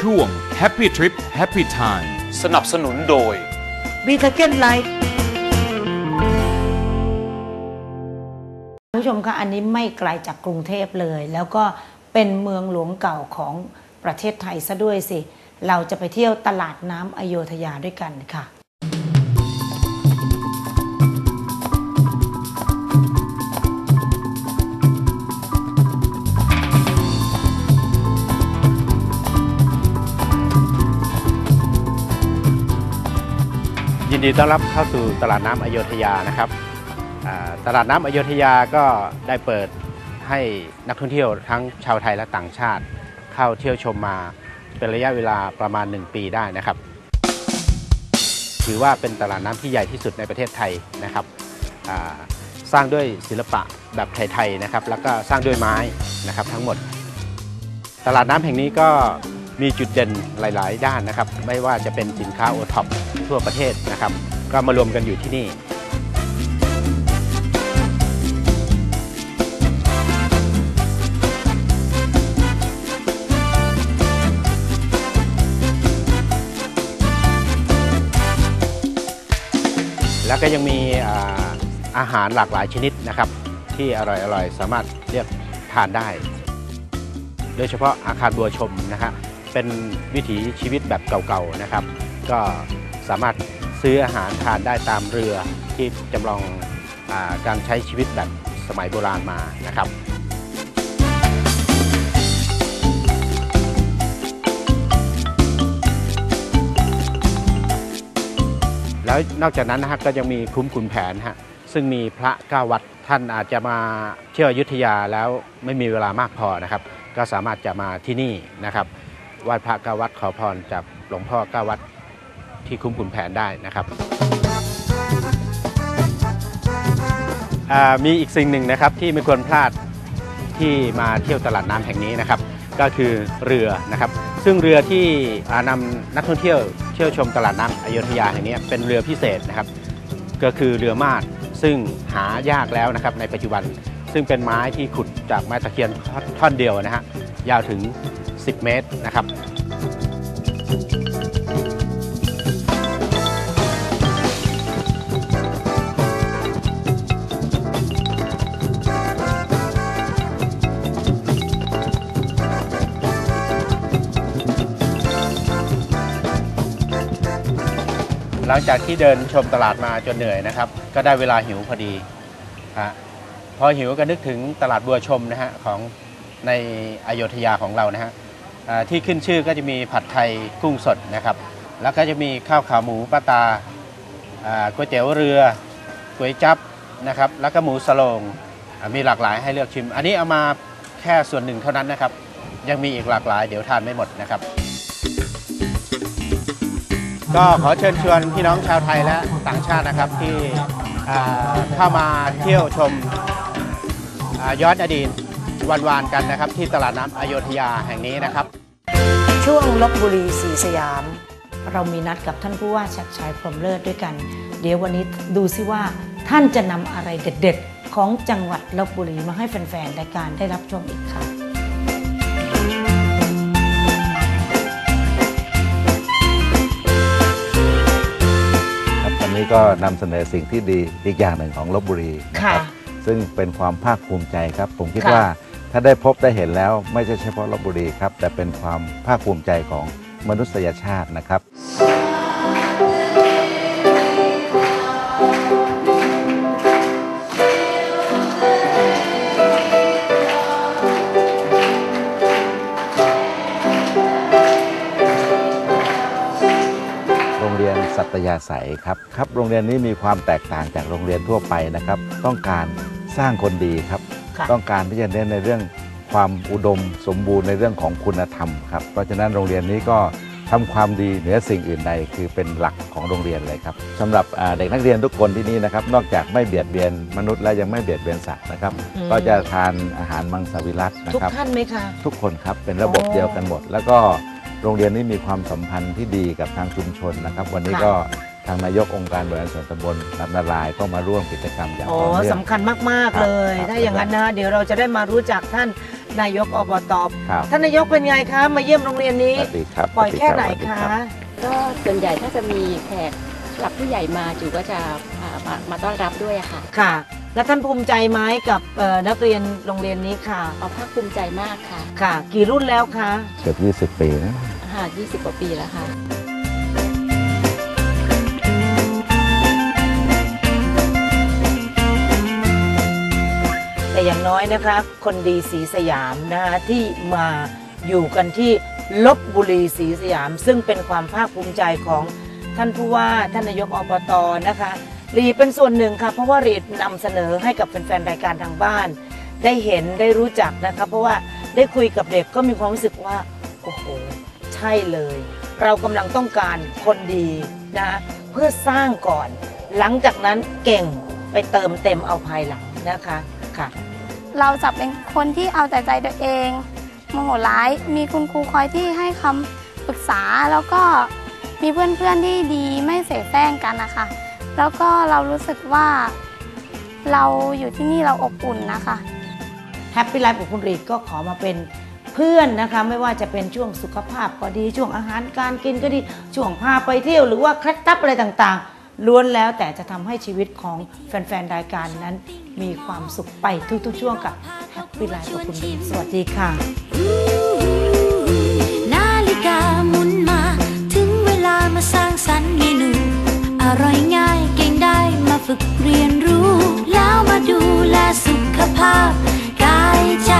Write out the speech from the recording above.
ช่วง Happy Trip Happy Time สนับสนุนโดย บีทาเก้นไลท์ผู้ชมคะอันนี้ไม่ไกลจากกรุงเทพเลย แล้วก็เป็นเมืองหลวงเก่าของประเทศไทยซะด้วยสิ เราจะไปเที่ยวตลาดน้ำอโยธยาด้วยกันค่ะ นดีต้อนรับเข้าสู่ตลาดน้ำอโยธยานะครับตลาดน้ำอโยธยาก็ได้เปิดให้นักท่องเที่ยวทั้งชาวไทยและต่างชาติ เข้าเที่ยวชมมาเป็นระยะเวลาประมาณ 1 ปีได้นะครับ ถือว่าเป็นตลาดน้ำที่ใหญ่ที่สุดในประเทศไทยนะครับสร้างด้วยศิลปะแบบไทยๆนะครับ แล้วก็สร้างด้วยไม้นะครับทั้งหมด ตลาดน้ำแห่งนี้ก็ มีจุดเด่นหลาย ๆ ด้านนะครับ ไม่ว่าจะเป็นสินค้าโอท็อปทั่วประเทศนะครับ ก็มารวมกันอยู่ที่นี่ แล้วก็ยังมีอาหารหลากหลายชนิดนะครับ ที่อร่อย ๆ สามารถเรียกทานได้ โดยเฉพาะอาคารบัวชมนะฮะ เป็นวิถีชีวิตแบบเก่าๆนะครับ ก็สามารถซื้ออาหารทานได้ตามเรือที่จำลองอการใช้ชีวิตแบบสมัยโบราณมานะครับแล้วนอกจากนั้นนะฮะก็ยังมีคุ้มขุนแผนฮะซึ่งมีพระเก้าวัดท่านอาจจะมาเที่ยวอยุธยาแล้วไม่มีเวลามากพอนะครับ ก็สามารถจะมาที่นี่นะครับ ไหว้พระเก้าวัดขอพรจากหลวงพ่อเก้าวัดที่คุ้มขุนแผนได้นะครับมีอีกสิ่งหนึ่งนะครับที่ไม่ควรพลาดที่มาเที่ยวตลาดน้ำแห่งนี้นะครับ ก็คือเรือนะครับ ซึ่งเรือที่อ่านำนักท่องเที่ยวเที่ยวชมตลาดน้ำอโยธยาแห่งนี้เป็นเรือพิเศษนะครับ ก็คือเรือมาดซึ่งหายากแล้วนะครับในปัจจุบันซึ่งเป็นไม้ที่ขุดจากไม้ตะเคียนท่อนเดียวนะฮะยาวถึง 10 เมตรนะครับหลังจากที่เดินชมตลาดมาจนเหนื่อยนะครับ ก็ได้เวลาหิวพอดีฮะพอหิวก็นึกถึงตลาดบัวชมนะฮะของในอโยธยาของเรานะฮะ ที่ขึ้นชื่อก็จะมีผัดไทยกุ้งสดนะครับ แล้วก็จะมีข้าวขาหมูปลาตาอ่าก๋วยเตี๋ยวเรือก๋วยจับนะครับ แล้วก็หมูสโลงมีหลากหลายให้เลือกชิม อันนี้เอามาแค่ส่วนหนึ่งเท่านั้นนะครับ ยังมีอีกหลากหลายเดี๋ยวทานไม่หมดนะครับ ก็ขอเชิญชวนพี่น้องชาวไทยและต่างชาตินะครับที่เข้ามาเที่ยวชมย้อนอดีตวันวานกันนะครับ ที่ตลาดน้ำอโยธยาแห่งนี้นะครับ ช่วงลบบุรีสีสยาม เรามีนัดกับท่านผู้ว่าชัดชัยพรหมเลิศด้วยกัน เดี๋ยววันนี้ดูซิว่าท่านจะนำอะไรเด็ดๆ ของจังหวัดลบบุรีมาให้แฟนๆรายการได้รับชมอีกค่ะครับวันนี้ก็นำเสนอสิ่งที่ดีอีกอย่างหนึ่งของลบบุรีนะครับค่ะซึ่งเป็นความภาคภูมิใจครับ ผมคิดค่ะว่า ถ้าได้พบได้เห็นแล้วไม่ใช่เฉพาะลบบุรีครับ แต่เป็นความภาคภูมิใจของมนุษยชาตินะครับโรงเรียนสัตยาใสยครับครับ โรงเรียนนี้มีความแตกต่างจากโรงเรียนทั่วไปนะครับ ต้องการสร้างคนดีครับ ค่ะ ต้องการที่จะเน้นในเรื่องความอุดมสมบูรณ์ในเรื่องของคุณธรรมครับ เพราะฉะนั้นโรงเรียนนี้ก็ทำความดีเหนือสิ่งอื่นใดคือเป็นหลักของโรงเรียนเลยครับสำหรับอ่าเด็กนักเรียนทุกคนที่นี่นะครับ นอกจากไม่เบียดเบียนมนุษย์แล้วยังไม่เบียดเบียนสัตว์นะครับ อืม ก็จะทานอาหารมังสวิรัตนะทุกครับ ท่านไหมคะ ทุกคนครับเป็นระบบอ๋อเดียวกันหมด แล้วก็โรงเรียนนี้มีความสัมพันธ์ที่ดีกับทางชุมชนนะครับ วันนี้ค่ะ ก็ทางนายกองค์การบริหารส่วนตำบลลำนาลายก็มาร่วมกิจกรรมอย่างโอ้ต่อเนื่อง สำคัญมากครัๆบเลย ครับถ้าอย่างนั้นนะเดี๋ยวเราจะได้มารู้จักท่านนายกอบตครับ ท่านนายกเป็นไงคะ มาเยี่ยมโรงเรียนนี้ สวัสดีครับปล่อยแค่ไหนสวัสดีคะ รับ ก็ส่วนใหญ่ถ้าจะมีแขกหลักผู้ใหญ่มาจูก็จะอ่ามามาต้อนรับด้วยอะค่ะค่ะ แล้วท่านภูมิใจไหมกับเอ่อนักเรียนโรงเรียนนี้ค่ะ เอาภาคภูมิใจมากค่ะค่ะ กี่รุ่นแล้วคะ เกือบ 20 ปีนะค่ะ20 กว่าปีแล้วค่ะ น้อยนะคะ คนดีสีสยามนะคะที่มาอยู่กันที่ลบบุรีสีสยาม ซึ่งเป็นความภาคภูมิใจของท่านผู้ว่าท่านนายกอบตนะคะรีเป็นส่วนหนึ่งค่ะเพราะว่ารีนำเสนอให้กับแฟนๆรายการทางบ้าน ได้เห็นได้รู้จักนะคะเพราะว่าได้คุยกับเด็กก็มีความรู้สึกว่าโอ้โหใช่เลย เรากำลังต้องการคนดีนะเพื่อสร้างก่อน หลังจากนั้นเก่งไปเติมเต็มเอาภายหลังนะคะค่ะ เราจะเป็นคนที่เอาแต่ใจตัวเองโมโหร้าย มีคุณครูคอยที่ให้คำปรึกษาแล้วก็มีเพื่อนๆที่ดีไม่เสแสร้งกันนะคะแล้วก็เรารู้สึกว่าเราอยู่ที่นี่เราอบอุ่นนะคะแฮปปี้ไลฟ์ของคุณรีดก็ขอมาเป็นเพื่อนนะคะ ไม่ว่าจะเป็นช่วงสุขภาพก็ดีช่วงอาหารการกินก็ดีช่วงพาไปเที่ยวหรือว่าเคล็ดลับอะไรต่างๆ ล้วนแล้วแต่จะทำให้ชีวิตของแฟน ๆ รายการนั้น มีความสุขไปทุก ๆ ช่วงกับแฮปปี้ไลฟ์ของคุณรีสวัสดีค่ะ นาฬิกาหมุนมา ถึงเวลามาสร้างสรรค์เมนูอร่อยง่ายเก่งได้มาฝึกเรียนรู้ แล้วมาดูแลสุขภาพกายใจ